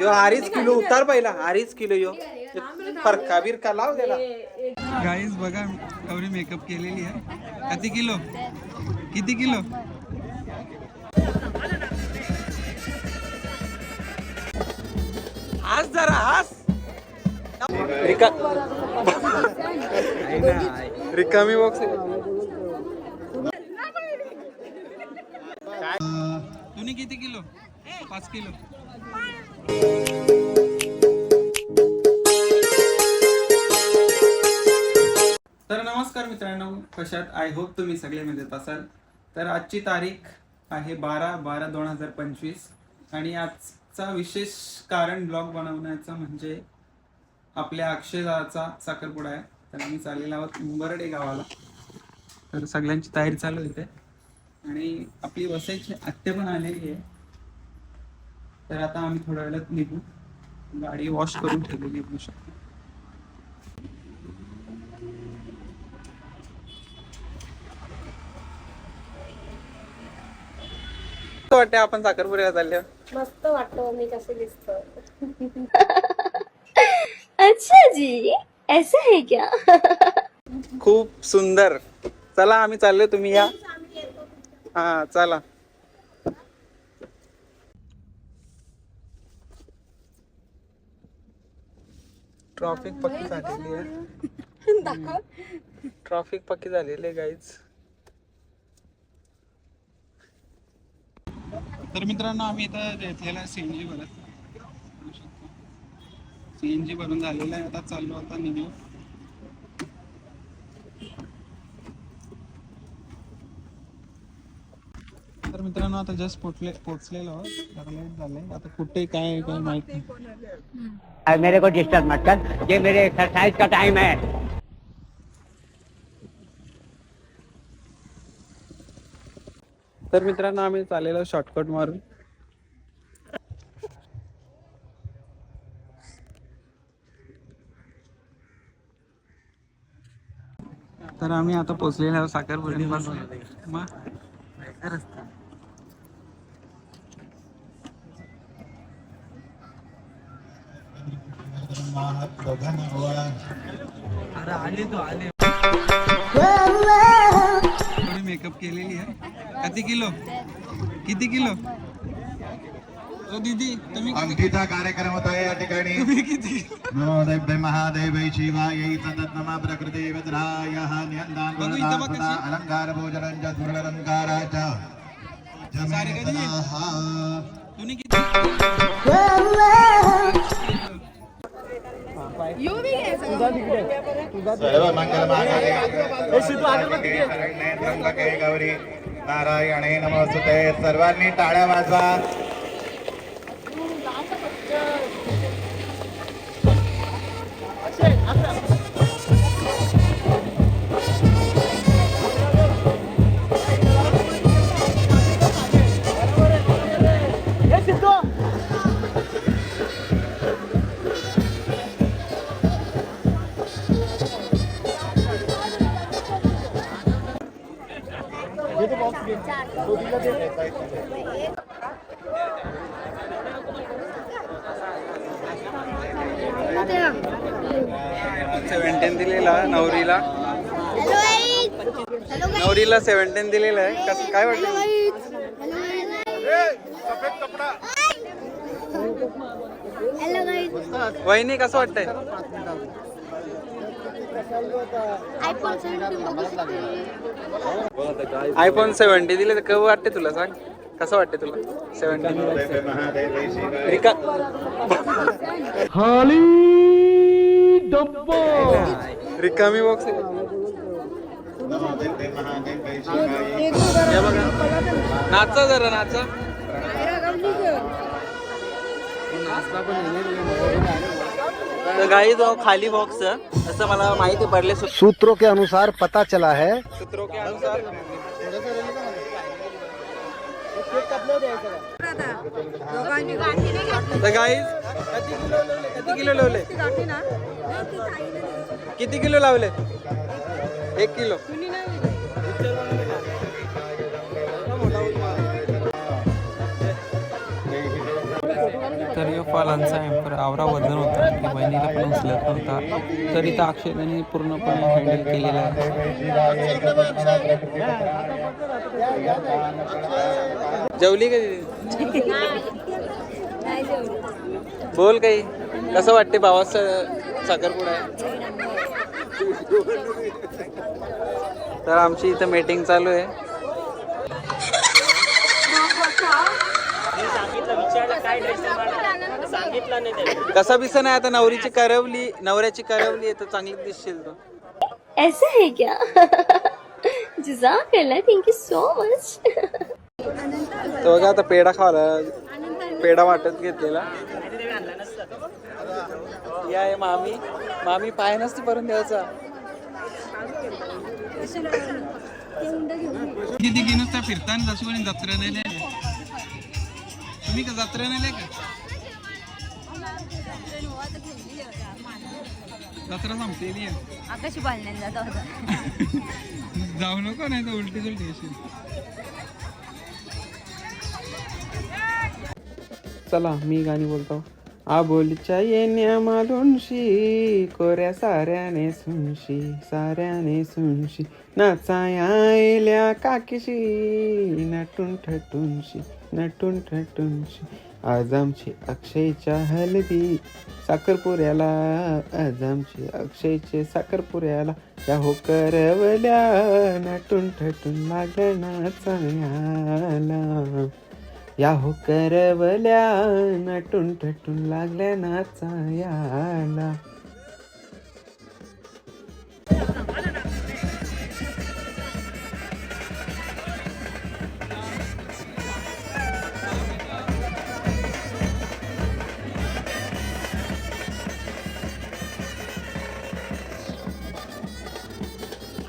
यो अडीच किलो उतार पहिला अडीच किलो यो. फरका बिरका लाव त्याला. गाईज बघा एवढी मेकअप केलेली आहे. किती किलो? किती किलो? आज जरा हास. रिका रिकामी बॉक्स तुम्ही किती किलो? पाच किलो. तर नमस्कार मित्रांनो कशात? आय होप तुम्ही सगळे मजेत असाल. तर आजची तारीख आहे बारा बारा दोन हजार पंचवीस. आणि आजचा विशेष कारण ब्लॉग बनवण्याचा म्हणजे आपल्या अक्षयदाचा साखरपुडा आहे. तर आम्ही चाललेलो आहोत उंबरडे गावाला. तर सगळ्यांची तयारी चालू आहे इथे. आणि आपली वसायची आत्या पण आलेली आहे. तर आता आम्ही थोड्या वेळात निघू. गाडी वॉश करून ठेवलेली बघू शकतो वाटतं आपण साखरपुऱ्याला चालल्यावर मस्त वाटतो मी कसे दिसतो. अच्छा जी ऐसा है क्या खूप सुंदर. चला आम्ही चाललोय तुम्ही या. हा चला. ट्रॉफिक पक्की झालेली आहे. ट्रॉफिक पक्की झालेली आहे गाईज तर मित्रांनो आम्ही इथं घेतलेला सीएनजी भरत सीएनजी भरून झालेला आहे आता चाललो आता निघू तर मित्रांनो आता जस्ट पोचले पोचलेलो. जरा लेट झालंय. आता कुठे काय काय माहीत मेरे को डिस्टर्ब मत कर. ये मेरे एक्सरसाइज का टाइम है. तर मित्रांनो आम्ही चाललेलो शॉर्टकट मारून तर आम्ही आता पोचलेलो आहोत साखरपुडी मग थोडी मेकअप केलेली आहे. किती किलो? किती किलो? ओ दीदी तुम्ही अंगठीचा कार्यक्रम होत या ठिकाणी. तुम्ही किती नमो देव्य महादेवै शिवायै सतत नम प्रकृती वज्राय. अलंकार भोजनं च दुर्लंकाराच सारे कधी? जमेतः तुम्ही किती त्र्यंबके गौरी नारायणे नमोस्तुते. सर्वांनी टाळ्या वाजवा. सेव्हन्टीन दिलेला नवरीला. नवरीला सेव्हन्टीन दिलेलं आहे. कसं काय वाटतं वहिनी कसं वाटतंय? आयफोन सेव्हन्टी दिले तर कव वाटते तुला सांग? कसं वाटते तुला? सेव्हन्टीन शिवाय रिका रिकामी बॉक्स नाचा जरा नाचा. तर गाई जो खाली बॉक्स असं मला माहिती पडले सूत्रों के अनुसार पता चला है। सूत्रों के अनुसार तर गाईज किती किलो लावले? किती किलो लावले? एक किलो तर यो पालांचा एम्पर आवरा वजन होता की बहिणीला पण उचलत नव्हता. तरी तर अक्षयने पूर्णपणे हँडल केलेला आहे. जेवली का बोल काही. कसं वाटते भावाचं साखरपुडा आहे? तर आमची इथं मीटिंग चालू आहे. कसा बिसा नाही आता नवरीची करवली नवऱ्याची करवली आहे तर चांगली दिसशील तू. ऐसा है क्या? जजाकल्ला थैंक यू सो मच तर बघा आता पेढा खावाला पेढा वाटत घेतलेला. या आहे मामी. मामी पाय नसते परत द्यायचा. किती की नुसता फिरताना जशी कोणी जत्रा नेले तुम्ही का जत्रा नेले का? जत्रा संपलेली आहे. आकाशी बालण्याला जात होता. जाऊ नको नाही तर उलटी उलटी येशील चला मी गाणी बोलतो. आबोलीच्या येण्या मालुनशी कोऱ्या साऱ्याने सुनशी साऱ्याने सुनशी नाचायल्या काकीशी नटून ठटूनशी नटून ठटूनशी. आज आमची अक्षयच्या हलदी साखरपुऱ्याला आज आमची अक्षयचे साखरपुऱ्याला. या हो करवल्या नटून ठटून लागल्या नाचायला या हो करवल्या नटून ठटून लागल्या नाचायला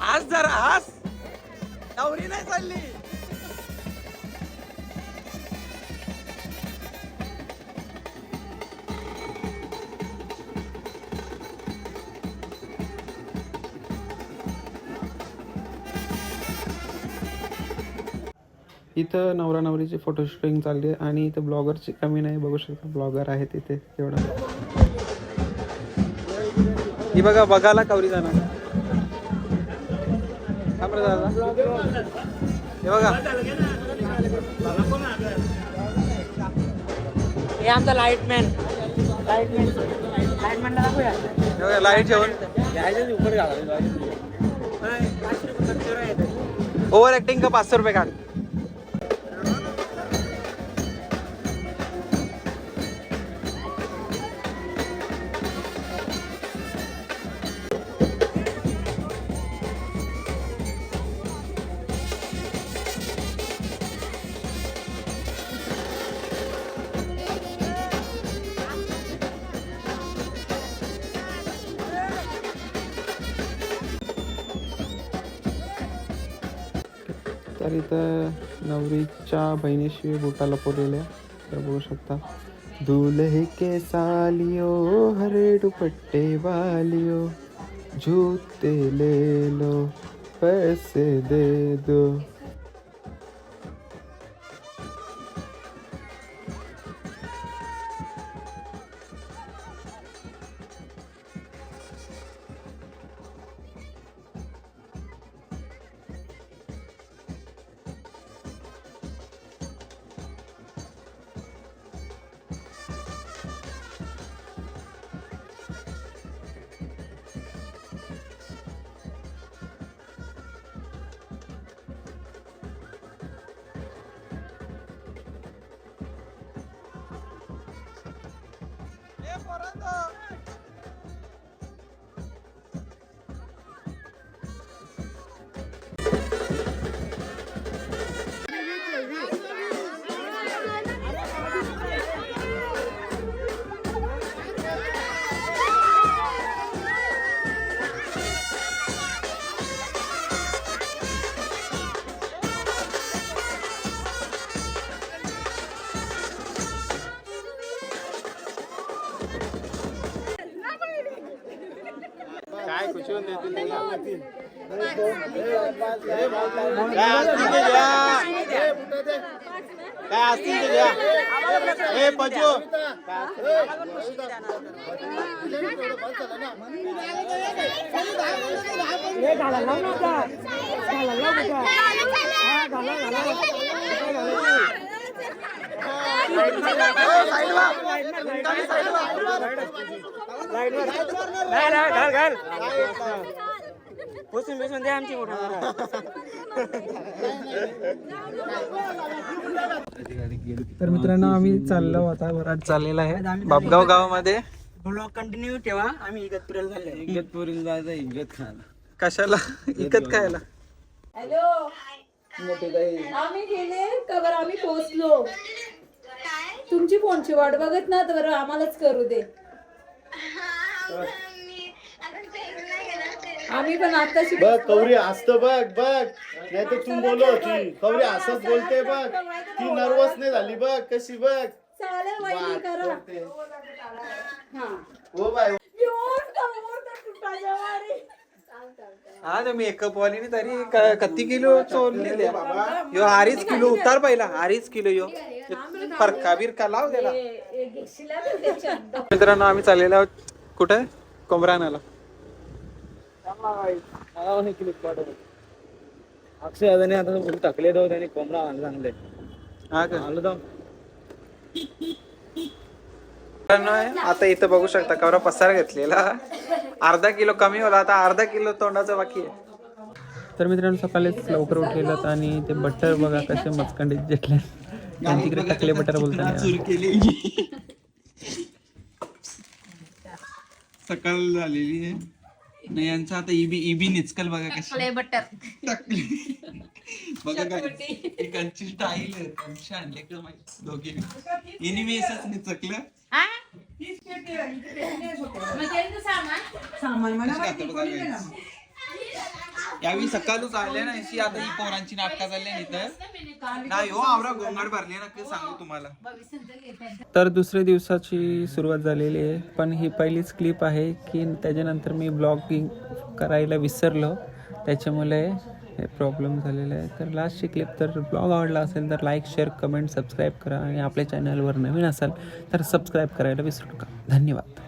हास जरा हास. नवरी नाही चालली. इथं नवरा नवरीची फोटो शूटिंग चालली आहे आणि इथं ब्लॉगरची कमी नाही. बघू शकता ब्लॉगर आहे तिथे एवढा. ही बघा बघायला कवरी जाणार. हा हे बघा. हे आमचा लाईटमॅन लाईटमॅन लाईटमॅनला दाखवूया. हे बघा लाइट जेवण. ओव्हर ऍक्टिंग का पाचशे रुपये काढ तर इथं नवरीच्या बहिणीशी बुटाला पोरलेल्या तर बघू शकता दूल्हे के सालियो हरे दुपट्टे वालियो झूते ले लो पैसे दे दो. काय काय असतील ते घ्या काय असतील ते घ्या हे घालायला लाव ना आता. घालायला लाव बेटा. हा, घाला, घाला. नाही, नाही, घाल, घाल. पुसून बिसून दे आमची मोठा जरा. तर मित्रांनो आम्ही चाललो आता वराड चाललेला आहे. बापगाव गावामध्ये. ब्लॉग कंटिन्यू ठेवा. आम्ही इगतपुरीला चाललोय. इगतपुरीला जायचं इगत खायला. कशाला? इकत खायला? आम्ही गेले का बरं आम्ही पोहोचलो. तुमची फोनची वाट बघत ना तर आम्हालाच करू दे. आम्ही पण आताशी बघ कवरी हसत बघ बघ. नाही तर तू बोलो होती कवरी हसत बोलते बघ. ती नर्वस नाही झाली बघ कशी बघ. चालेल वहिनी करा. हा. हो बाय. हा तर मेकअप वाली तरी क- किती किलो चोरले यो अडीच किलो उतार पहिला अडीच किलो यो. फरका बिरका लाव त्याला. मित्रांनो आम्ही चाललेलो आहोत. कुठे? कोमरानाला अक्षय अदाने आता फुल टाकले जाऊ त्याने कोंबडा आणला चांगले. हा का? आलं जाऊ मित्रांनो, आता इथं बघू शकता कवरा पसारा घेतलेला. अर्धा किलो कमी होला आता अर्धा किलो तोंडाचा बाकी आहे. तर मित्रांनो सकाळीच लवकर उठलेलं आणि ते बटर बघा कसे मचकंडीत घेतले आणि तिकडे टाकले बटर बोलताना. सकाळ झालेली आहे. नाही यांचं आता इबी इबी निचकल बघा कशी. बटर बघा काय एकांची स्टाईल आहे त्यांची आणले का माहिती? दोघे. इनिमेसच निचकलं. यावेळी सकाळच आले ना अशी आता ही पोरांची नाटकं चालली नाही तर नाही हो आवरा गोंगाट भरले ना सांगू तुम्हाला. तर दुसऱ्या दिवसाची सुरुवात झालेली आहे पण ही पहिलीच क्लिप आहे की त्याच्यानंतर मी ब्लॉगिंग करायला विसरलो. त्याच्यामुळे हे प्रॉब्लेम झालेला आहे. तर लास्टची क्लिप तर ब्लॉग आवडला असेल तर लाईक शेअर कमेंट सबस्क्राईब करा आणि आपल्या चॅनलवर नवीन असाल तर सबस्क्राईब करायला विसरू नका. धन्यवाद.